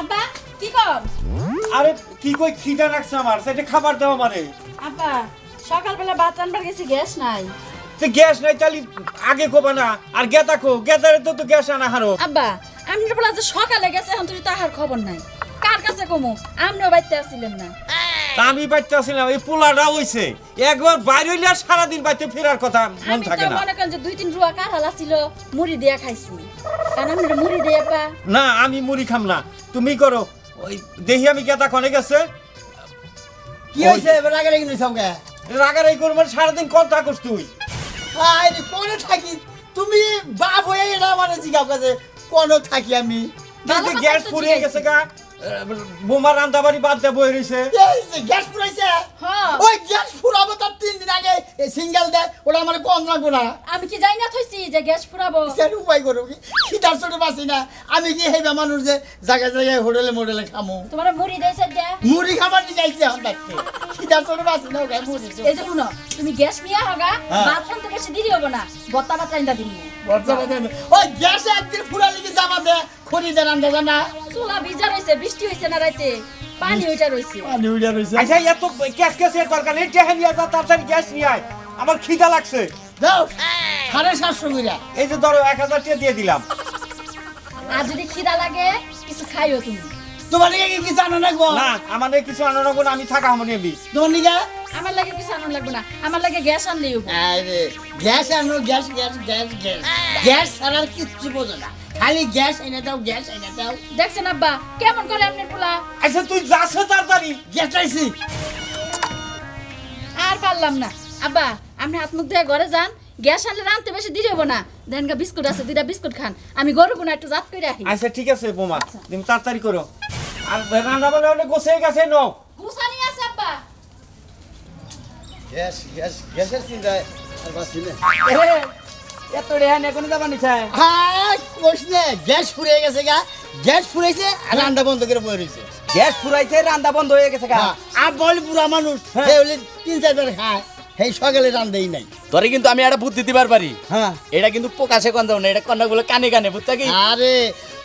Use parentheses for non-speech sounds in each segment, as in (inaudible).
আব্বা কি কর? আরে কি কই খিদা লাগছে আমার? সেটা খাবার দাও আমারে। আব্বা সকালবেলা ভাত রান্নার গেছি গ্যাস নাই। তো গ্যাস নাই তাহলে আগে কোবা না। আর গেতা কো গেতারে তো তো গ্যাস আনা হারো। আব্বা আমি বলা যে সকালে গেছে এখন তুই তাহার খবর নাই। কার কাছে কমু বাইতে আসছিলেন না। তা আমি বাইতে আসছিলাম এই পোলাটা হইছে। একবার বাইরে হইলে আর সারাদিন বাইতে ফেরার কথা মন থাকে না। মনে করেন যে দুই তিন রুয়া কার হালা ছিল মুড়ি দিয়া খাইছি। মুড়ি দিয়ে আব্বা না আমি মুড়ি খাম না। তুমি করো। ওই দেখি আমি গেতা কনে গেছে। কি হয়েছে এবার আগে লেগে সবকে রাগারাই করব মানে সারাদিন কথা করছ তুই। আরে কোনে থাকি? তুমি বাপ হয়ে এটা আমার জিগাও কাছে কোন থাকি আমি? গ্যাস ফুরিয়ে গেছে গা। বোমা রান্না বাড়ি বাদ দিয়ে বই রয়েছে। গ্যাস ফুরাইছে? হ্যাঁ। ওই গ্যাস ফুরাবো তার তিন দিন আগে সিঙ্গেল দেয় ওটা আমার কম লাগবো না। আমি কি যাই না থইছি যে গ্যাস ফুরাবো। স্যার উপায় করো কি? খিদার চোটে বাঁচি না। আমি কি হেবা মানুষ যে জায়গায় জায়গায় হোটেলে মোটেলে খামো? তোমার মুড়ি দিয়েছে মুড়ি খাবার নিয়ে যাইছে আমার দেখতে খিদার চোটে বাঁচি না ওটা মুড়ি এই যে শুনো তুমি গ্যাস নিয়ে হোগা হ্যাঁ। ভাত রান্তে বেশি দেরি হব না বত্তা ভাত রান্দা দিন। ওই গ্যাসে একদিন ফুরালি কি জামা দে খড়ি দেন আন্দা জানা চুলা ভিজা রয়েছে বৃষ্টি হয়েছে না রাইতে? পানি ওইটা রয়েছে পানি উড়িয়া রয়েছে আচ্ছা এত গ্যাস গ্যাসের দরকার নেই টেহে নিয়ে যা তাড়াতাড়ি গ্যাস নিয়ে আয়। আমার খিদা লাগছে। দাও সাড়ে সাতশো কইরা। এই যে ধরো এক হাজার টাকা দিয়ে দিলাম। আর যদি খিদা লাগে কিছু খাইও তুমি। তোমার কিছু আনা না আমাদের কিছু রাখব না আমি থাকা হমনি আমি তোমার আমার লাগে কিছু আনন্দ লাগবে না। আমার লাগে গ্যাস আনলেই আরে গ্যাস আনো gas gas gas gas. Gas ছাড়া আর কিচ্ছু বোঝো না। খালি গ্যাস এনে দাও গ্যাস এনে দাও। দেখছেন আব্বা কেমন করে আপনার পোলা? আচ্ছা তুই যাস তাড়াতাড়ি। গ্যাস আইছি। আর পারলাম না। আব্বা আপনি হাত মুখ দিয়ে ঘরে যান। গ্যাস আনলে রানতে বেশি দেরি হব না। দেন গা বিস্কুট আছে দুইটা বিস্কুট খান। আমি গরু গুনা একটু জাত করে রাখি আচ্ছা ঠিক আছে বোমা। তুমি তাড়াতাড়ি করো। আর রান্না বান্না হলে গোছে গেছে নো গুছানি গ্যাস গ্যাস গ্যাসের চিন্তায় আর বাঁচি না। এত রেহান এখন যাবা নিছে? হ্যাঁ কোশ নে গ্যাস ফুরিয়ে গেছে গা। গ্যাস ফুরাইছে আর রান্না বন্ধ করে বয়ে রয়েছে গ্যাস ফুরাইছে রান্দা বন্ধ হয়ে গেছে গা। হ্যাঁ, আর বল বুড়া মানুষ হে হলে তিন চারবার খায়। সেই সকালে রান্দেই নাই। তোরে কিন্তু আমি একটা বুদ্ধি দিবার পারি। হ্যাঁ। এটা কিন্তু প্রকাশে কন না এটা কন্যাগুলো কানে কানে বুঝছা কি? আরে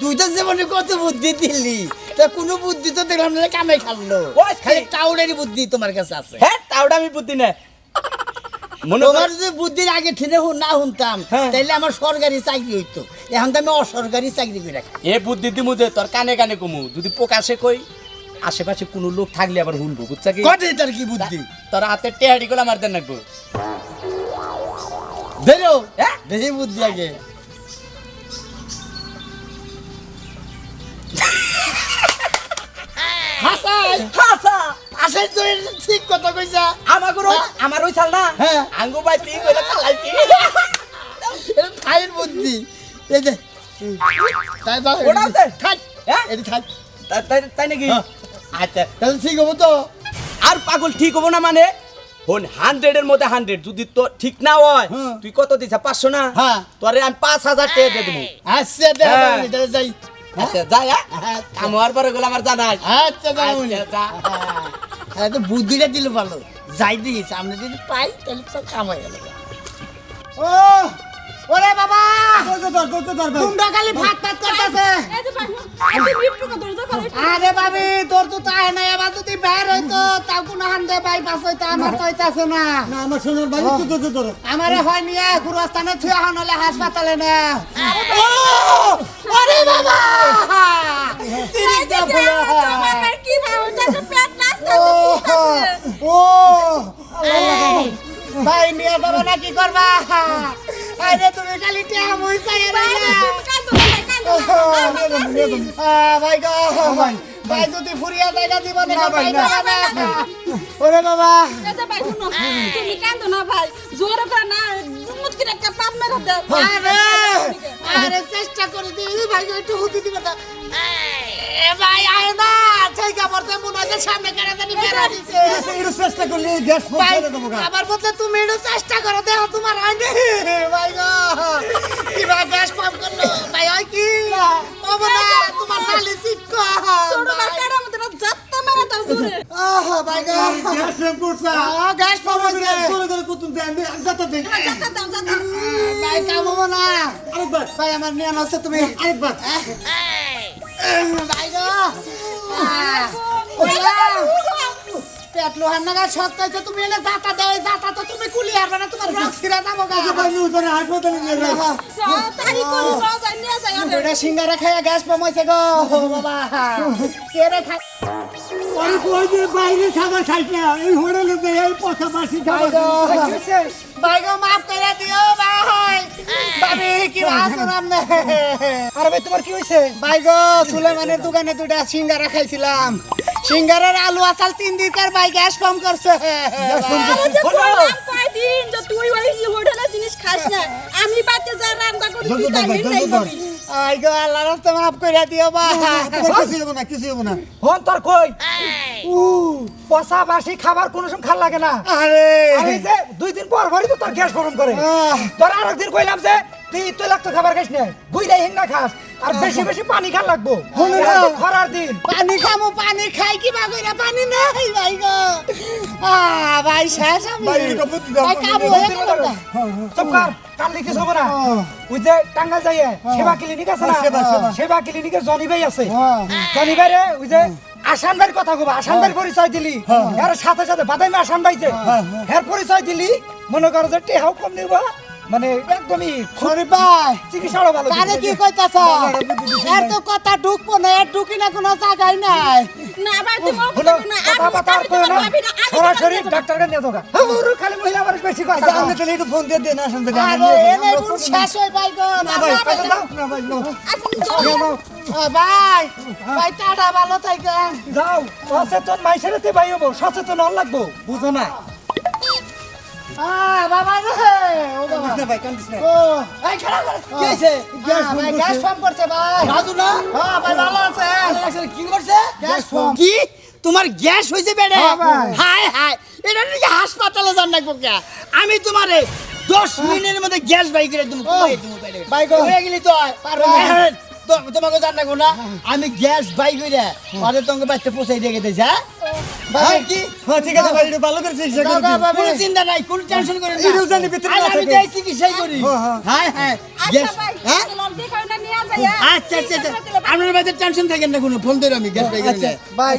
তুই তো জীবনে কত বুদ্ধি দিলি। তা কোনো বুদ্ধি তো দেখলাম না কামে খাললো। খালি টাউনেরই বুদ্ধি তোমার কাছে আছে। হ্যাঁ তাওটা আমি বুদ্ধি না। তোমার যদি বুদ্ধির আগে ঠিনে না শুনতাম হ্যাঁ। তাইলে আমার সরকারি চাকরি হইতো। এখন তো আমি অসরকারি চাকরি করে রাখি এ বুদ্ধি দিমু যে তোর কানে কানে কমু। যদি প্রকাশে কই? আশেপাশে কোনো লোক থাকলে আবার শুনব বুঝছা কি? কটে তার কি বুদ্ধি? তোর হাতে টেহাড়ি গুলো আমার দেন রাখব। বেরো হ্যাঁ? বুদ্ধি আগে। হাসাই। আসেন তো ঠিক কথা কইছা। আমার ওই চাল না হ্যাঁ। আঙ্গু বাইতি কইলা চালাইছি এটা খাইয়ের বুদ্ধি। এই যে তাই দাও ওটাও থাক। হ্যাঁ? এটি থাক। তাই- নাকি? হ্যাঁ। আচ্ছা তাহলে ঠিক হব তো? আর পাগল ঠিক হব না মানে? হন হান্ড্রেড এর মধ্যে হান্ড্রেড যদি তো ঠিক না হয় তুই কত দিছা পাঁচশো না? হ্যাঁ। তোরে আমি পাঁচ হাজার টাকা দিয়ে দেবো। আচ্ছা হ্যাঁ। যাই। আচ্ছা যাই হ্যাঁ? আচ্ছা। হওয়ার পরে গুলো আমার জানাই। আচ্ছা আচ্ছা, যা। হ্যাঁ। তো বুদ্ধিটা দিলে ভালো। যাই দিই সামনে যদি পাই তাহলে তো কাম হয়ে গেল। ও ওরে বাবা! তোমরা খালি ভাত ভাত করতেছে। বাবু, আরে ভাবি তোর তো তাই না এবার যদি বের হইতো তাও কোনো হান্দে বাই পাস হইতো আমার তো হইতাছে না। না আমার সোনার বাড়ি তো তো তো আমারে হয় নিয়ে গুরুস্থানে থুয়া হন হলে হাসপাতালে না। আরে বাবা! তিরিটা ফুলে আমার কি পেট নাস্তা ও ও ভাই নিয়ে যাবে না কি করবা? আরে তুমি খালি টেহা মুই চাই রে ভাই গো ভাই। যদি ফুরিয়া জায়গা দিব না ভাই না। ওরে বাবা। তুমি কান্দো না ভাই। জোর করে না একটা পাপ মেরে দে আরে আরে চেষ্টা করে দিই। ভাই একটু হুতি দিবে তো। এ ভাই আয় না সেই কাপড় তো মনে হয় সামনে কেড়ে জানি বেড়া দিছে। একটু চেষ্টা করলে গ্যাস ফেলে দেবো গা। আমার বদলে তুমি একটু চেষ্টা করো দেখো তোমার হয়নি ভাই গো। কি ভাই গ্যাস পাম্প করল? ভাই হয় কি? ও না তোমার নালি শিক্ষা ছোট বাচ্চারা আমাদের যাত্রা মেরে দাও আহা ভাই গো। গ্যাস রেম করছে। আ গ্যাস পাবছে করে করে কুতুম দেন যাতে দেন। ভাই কামবো না। আরেকবার। ভাই আমার নিয়ে নষ্ট তুমি। আরেকবার। ভাই গো। আহ, পেট লোহার নাগা হয়েছে তুমি এলে দাতা দাও এই দাতা তো তুমি কুলি হারবে না তোমার রক ছিঁড়া যাব গা। নিউ করে হাসপাতালে নিয়ে যাই। দুটা সিঙ্গারা খাইয়া গ্যাস পামাইছে গো। ও বাবা। (laughs) কে রে খাই আমি কই যে বাইরে খাবার খাইছ এই হোটেলে এই পচা খাবার ভাই গো ভাই গো মাফ করে দিও ভাই। ভাবি কি বাসন আমনে আরে ভাই তোমার কি হইছে ভাই সুলেমানের দোকানে দুটা সিঙ্গারা খাইছিলাম। সিঙ্গারার আলু আসাল তিন দিনকার ভাই গ্যাস পাম্প করছে। আমি বাচ্চা যা রান্না করি তুই ধর, ধর, তাই আই গো আল্লাহ রাস্তা মাফ কইরা দিও ভাই কিছু হবে না কিছু হবে না। হন তোর কই? উ পচা বাসি খাবার কোনো সময় খাল লাগে না। আরে। আরে যে দুই দিন পর পরই তো তোর গ্যাস গরম করে। তোর আর একদিন কইলাম যে তুই তুই লাগতো খাবার খাইস না গুইলাই হিংনা খাস। আর বেশি বেশি পানি খাল লাগবো। খরার দিন। পানি খামো পানি খাই কি বা কইরা? পানি নাই ভাই গো। আ ভাই শেষ আমি। ভাই, কাবু হয়ে গেল চুপ কর কাল না? ওই যে টাঙ্গাল যাইয়ে সেবা ক্লিনিক আছে না? সেবা, সেবা। ক্লিনিকে জনি ভাই আছে। হ্যাঁ। জনি ভাই রে ওই যে আসান ভাইয়ের কথা কবা আসান ভাইয়ের পরিচয় দিলি। এর সাথে সাথে বাদামি আসান ভাই যে। এর পরিচয় দিলি। মনে করো যে টেহাও কম নিবা মানে একদমই সরি ভাই চিকিৎসাও ভালো কারে দিবে। কি কইতাছ এর তো কথা ঢুকবো না এর ঢুকি না কোনো জায়গায় নাই না ভাই তুমি না কথা আমি বার্তা আর আমি তোমার না। আমি সরাসরি ডাক্তারকে নিয়ে দোকা হ্যাঁ খালি মহিলা মানুষ বেশি কথা আচ্ছা আপনি তাহলে একটু ফোন দিয়ে দেন আসেন আমরা আরে এনে দিই। শেষ হই ভাই গো না ভাই আচ্ছা দাও না ভাই নাও। আচ্ছা, চলো। নাও, নাও। আ, ভাই ভাই টাটা ভালো থাকেন যাও সচেতন মাইসের ভাই হব সচেতন হল লাগবো বুঝো না আ বাবা রে ও বাবা। না ভাই কান্দিস না। ও এই খারাপ করে। কি হয়েছে? গ্যাস ভাই গ্যাস পাম্প করছে ভাই। রাজু না? হ্যাঁ ভাই ভালো আছে। কি করছে? গ্যাস পাম্প কি? তোমার গ্যাস বেড়ে? হ্যাঁ, এটা নাকি হাসপাতালে যান কে আমি তোমারে দশ মিনিটের মধ্যে গ্যাস বাই করে তুমি কমাই তুমি বাইরে বাই গো। হয়ে গেলি তো। হ্যাঁ, তোমাকে জান না আমি গ্যাস বাই করে ওদের তোমাকে বাচ্চা পৌঁছাই দিয়ে গেছে হ্যাঁ ভাই কি? হ্যাঁ ঠিক আছে ভাই একটু ভালো করে চিকিৎসা করে দাও, কোনো চিন্তা নাই কোনো টেনশন করেন না। এটাও জানি ভিতরে না আমি করি। হ্যাঁ, হ্যাঁ। হ্যাঁ আচ্ছা ভাই হ্যাঁ? না নিয়ে যাই? আচ্ছা আচ্ছা আচ্ছা। আপনার বাড়িতে টেনশন থাকেন না কোনো ফোন ধরে আমি আচ্ছা। ভাই।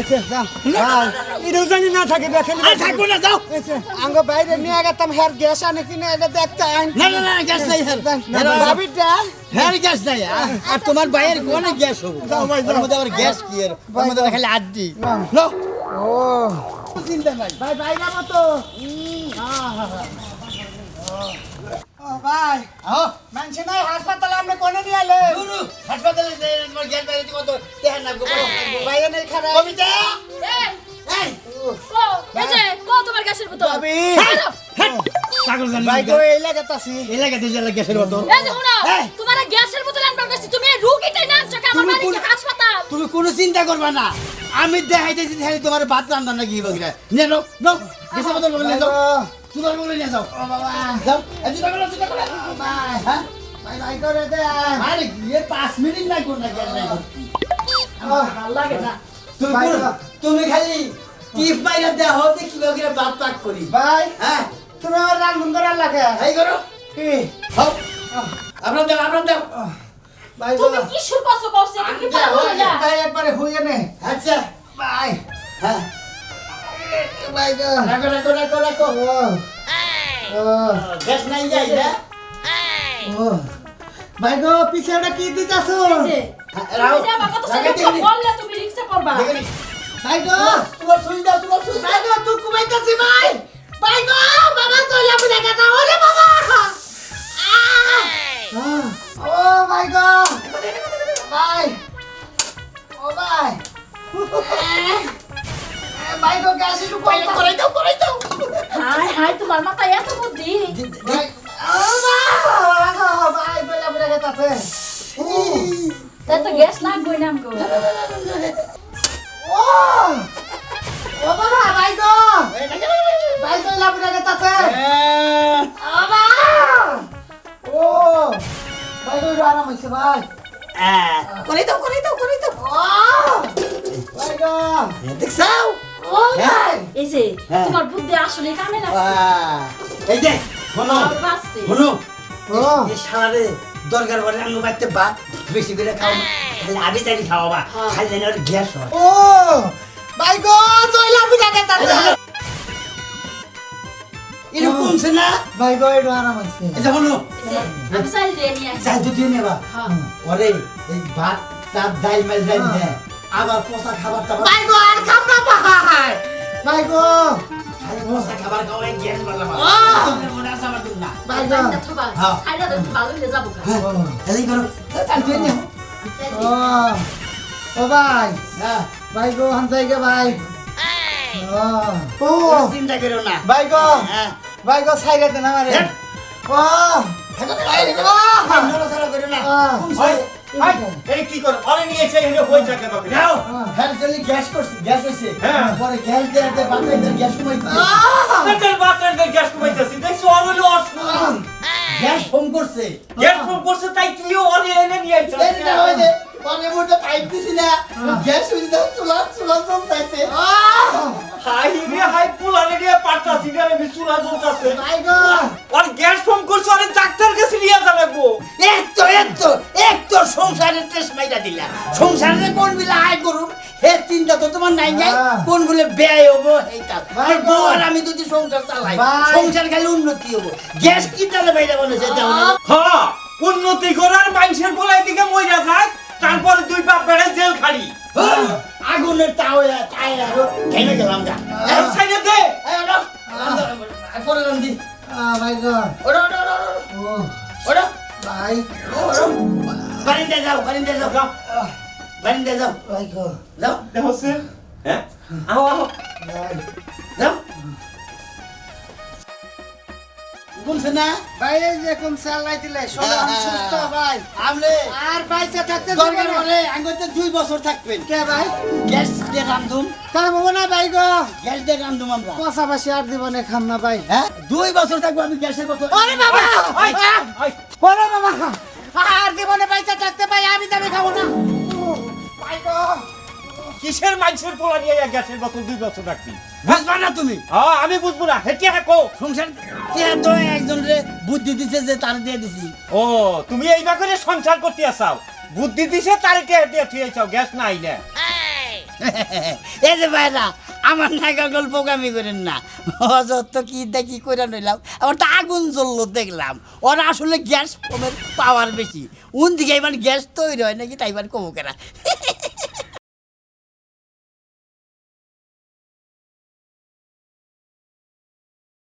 আচ্ছা যাও এটাও জানি না থাকে দেখেন আর থাকব না যাও। আঙ্গ বাইরে নিয়ে গেতাম হের গ্যাস আনে কিনে এটা দেখতে না না না গ্যাস নাই গ্যাস নাই। আর তোমার ভাইয়ের কোনে গ্যাস হবে? গ্যাস কি এর? ওর খালি আড্ডি। নো। ও। চিন্তা নাই। ভাই বাইরে মতো। ও ভাই আও মানছে নাই হাসপাতালে আমরা কোনে নিয়ে আলে নুনু হাসপাতালে যে তোমার গ্যাস বাইরে কত দেখেন না গো বাইরে নেই খারাপ। কবিতা! এই, এই! এই যে, কো তোমার গ্যাসের বোতল? ভাবি। এই যে, পাগল জানি ভাই গো এই লাগাতাছি এলাকা দিয়ে এলাকা গ্যাসের মতো এই যে শুনো, তোমার গ্যাসের বোতল আনবার গেছি, তুমি রুগীটাই না আনছো, কি আমার তুমি বাড়ি কোন- হাসপাতাল? তুমি কোনো চিন্তা করবা না। আমি দেখাইতেছি খালি তোমার ভাত রান্না নাকি বগিরা নিয়ে নাও নাও গ্যাসের বোতল বগলে নিয়ে যাও। তোমার বগলে নিয়ে যাও। যাও। করো চিন্তা করো ভাই হ্যাঁ? ভাই ভাই করে দে। আরে এ পাঁচ মিনিট নাই? কোন না লাগে না। তুমি তুমি খালি টিপ মাইরা দেয়া হতে কি বগিরা ভাত পাক করি। ভাই হ্যাঁ? তুমি আমার রান্ধন করার লাগে। এই করো। কি? আপনার দাও আপনার দাও। ভাই তুমি কি শুরু করছ, করছ, কি আমি পাগল হয়ে যা? ভাই একবারে হইয়ে নে। আচ্ছা ভাই হ্যাঁ। ভাই গো। রাখো রাখো রাখো রাখো। ও গ্যাস নাই যাই না ও। ভাই গো পিছনে কি দিতাছো? এই যে, তুমি যে কথা বললে তুমি রিক্সা করবা। ভাই গো। তোমার সুই দাও তোমার সুই ভাই গো তুই কুমাইতাছি ভাই ভাই গো বাবা চলে বুঝে গেছে ওরে বাবা। আহ! ও ভাই গো। ভাই। ও ভাই। এ, ভাই গো গ্যাস একটু পয়লা করে দাও করে দাও। হায় হায় তোমার মাথায় এত বুদ্ধি? ভাই ভাই চলে বুঝে গেছে তাই তো গ্যাস লাগবেই না আমগো। ও ও বাবা ভাই গো। ভাই চলে বুঝে গেছে বাবা ও ভাই একটু আরাম হইছে ভাই। করে দাও করে দাও করে দাও ও দেখছাও এই যে। তোমার বুদ্ধি আসলে কামে লাগছে এই যে। শোনো এই সারারে দরকার করে আমি বাড়তে ভাত বেশি করে খাও। খালি আবি চাবি খাওয়া বা খালি ওর গ্যাস হয় ও ভাই গো চইলা বুঝা গেছে এরকম কমছে না? ভাই গো একটু আরাম আছে। শোনো এই যে, আমি চাইল দিয়ে নিয়ে আসি। যাই তো দিয়ে নেবা। হ্যাঁ। ওরে এই ভাত তার ডাল মাল ডাল দে আবার পোষা খাবার টাবার ভাই গো আর খাম না ভাই। ভাই গো। খালি পোষা খাবার খাওয়াই গ্যাস বাড়লাম মনে আছে আমার দুধ না? ভাই গো। হ্যাঁ। সাইডা তো ভালো হয়ে। যাব এই করো। তাই দিয়ে নিও। ও। ও ভাই। হ্যাঁ। ভাই গো হান জায়গা ভাই। ও। ও চিন্তা করো না। ভাই গো। হ্যাঁ। ভাই গো সাইডে দেন আমারে। ও কি করে? অরে নিয়েছে এনে হই থাকে বাকি নাও। হ্যাঁ চলি গ্যাস করছি গ্যাস হইছে। হ্যাঁ। পরে গ্যাস দিয়ে দিয়ে বাচ্চাদের গ্যাস কমাইতে তেল বাতরে গ্যাস কমাইতেছি। দেখছ অরে হলো অসুবিধা গ্যাস ফোন করছে। গ্যাস ফোন করছে তাই তুইও অরে এনে নিয়ে এই না হইছে পরে মোটা পাইপ দিছি না গ্যাস হইছে তো চুলা চুলা চলতেছে হাই রে হাই পুলানে দিয়ে পাঠাছি রে আমি চুলা জ্বলতাছে। ভাই গো আর গ্যাস ফোন করছে আরে ডাক্তার কাছে নিয়ে যাবে গো। এক তো এক তো এক তো সংসারের টেস্ট মাইরা দিলা সংসারে কোন বিলা আয় করুন হে চিন্তা তো তোমার নাই নাই। কোন বলে ব্যয় হব এইটা আর আমি যদি সংসার চালাই সংসার খালি উন্নতি হব। গ্যাস কি তাহলে বাইরে বলেছে হ্যাঁ উন্নতি করার মানুষের বলাই দিকে মইরা যায় তারপরে দুই বাপ বেড়ে জেল খালি। হ্যাঁ, আগুনের তাও তাই আরও ঘেমে গেলাম যা এই সাইডে দে। পরে ভাই গো। ওঠো ওঠো ওঠো ওঠো, ও ভাই। বারিন্দে যাও বারিন্দে যাও যাও। বারিন্দে যাও। ভাই গো। যাও। দেখছে হ্যাঁ? আও আও ভাই না? ভাই যে চালাই দিলে। সবাই সুস্থ ভাই। আমলে? আর বাইসে থাকতে দরকার হলে আঙ্গুতে দুই বছর থাকবেন। কে ভাই? গ্যাস দিয়ে রান্ধুম। কাম হব না ভাই গো। গ্যাস দিয়ে রান্ধুম আমরা। পাশাপাশি আর জীবনে খাম না ভাই। হ্যাঁ? দুই বছর থাকব আমি গ্যাসের কথা বাবা! ওরে বাবা! আর জীবনে পয়সা থাকতে ভাই আমি যাবে খাব না। ভাই গো। কিসের মানুষের পোলা নিয়ে গ্যাসের বোতল দুই বছর রাখবি বুঝবা না তুমি? হ্যাঁ আমি বুঝব না। হেঁটে হাঁকো। সংসার তো একজন রে বুদ্ধি দিছে যে তার দিয়ে দিছি। ও তুমি এই করে সংসার করতে আসাও। বুদ্ধি দিছে তারে টেয়া থুয়ে চাও গ্যাস নাই না। (laughs) এই যে ভাইরা আমার নায়িকা গল্প কামি করেন না। অযত কি দেখি করে নইলাম আবার তো আগুন জ্বললো দেখলাম। ওরা আসলে গ্যাস পাওয়ার বেশি। উন দিকে এবার গ্যাস তৈরি হয় নাকি তাই এবার কমু কেনা (laughs)